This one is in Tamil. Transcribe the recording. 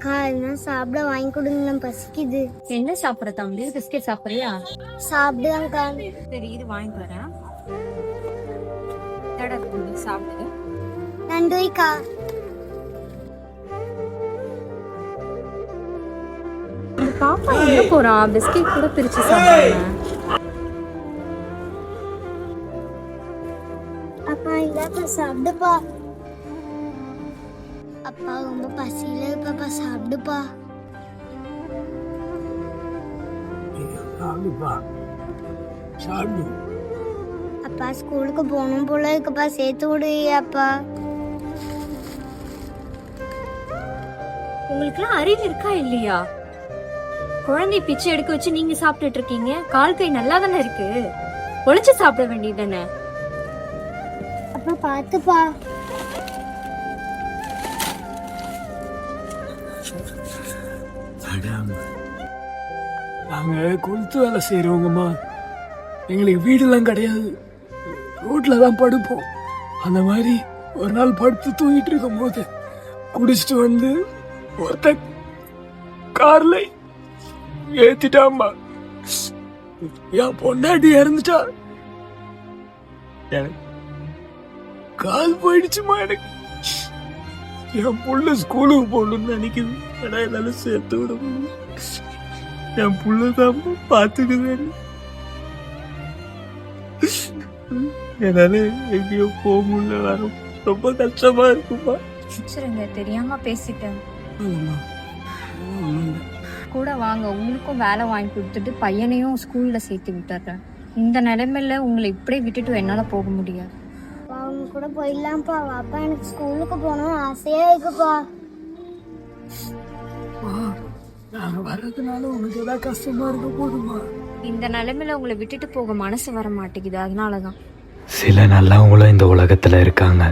அக்கா எல்லாம் சாப்பிட வாங்கி கொடுங்க பசிக்குது. என்ன சாப்பிட்ற தம்பி? பிஸ்கெட் சாப்பிட்றியா? சாப்பிடுங்கக்கா சரி இது வாங்கிட்டு வரேன். சாப்பிடு. நன்றிக்கா. பாப்பா எங்க போறான் பிஸ்கெட் கூட பிரிச்சு சாப்பிடுறேன் அப்பா இதாப்பா சாப்பிடுப்பா. அப்பா ரொம்ப பசியில இருப்பாப்பா சாப்பிடுப்பா. சாப்பிடுப்பா. சாப்பிடு. அப்பா ஸ்கூலுக்கு போகணும் போல இருக்குப்பா. சேர்த்து விடுறியாப்பா உங்களுக்குலாம் அறிவு இருக்கா இல்லையா? குழந்தை பிச்சை எடுக்க வச்சு நீங்க சாப்பிட்டுட்டு இருக்கீங்க. கால் கை நல்லா தானே இருக்கு? ஒளிச்சு சாப்பிட வேண்டியது தானே? அப்பா பார்த்துப்பா. நாங்க கொளுத்து வேலை செய்யறவங்கம்மா எங்களுக்கு வீடெல்லாம் கிடையாது. ரோட்ல தான் படுப்போம். அந்த மாதிரி ஒரு நாள் படுத்து தூங்கிட்டு இருக்கும் போது குடிச்சிட்டு வந்து ஒருத்த கார்ல ஏத்திட்டாம்மா என் பொண்டாட்டி இறந்துட்டா. எனக்கு கால் போயிடுச்சுமா எனக்கு. என் புள்ள ஸ்கூலுக்கு போகணும்னு நினைக்குது. ஆனா என்னால சேர்த்து விட முடியல. என் புள்ள தான் பார்த்துக்குது என்னால எங்கேயோ போக முடியல. வரும் ரொம்ப கஷ்டமா இருக்குமா? சரிங்க தெரியாம பேசிட்டேன். கூட வாங்க உங்களுக்கும் வேலை வாங்கி கொடுத்துட்டு பையனையும் ஸ்கூல்ல சேர்த்து விட்டுறேன். இந்த நிலைமையில உங்களை இப்படியே விட்டுட்டு என்னால போக முடியாது. அவங்க கூட போயிடலாம்ப்பா. அப்பா எனக்கு ஸ்கூலுக்கு போகணும் ஆசையா இருக்குப்பா. அம்மா, நாங்க வர்றதுனால உனக்கு ஏதாவது கஷ்டமா இருக்க போதுமா? இந்த நிலைமையில உங்களை விட்டுட்டு போக மனசு வர மாட்டேங்குது அதனாலதான். சில நல்லவங்களும் இந்த உலகத்துல இருக்காங்க.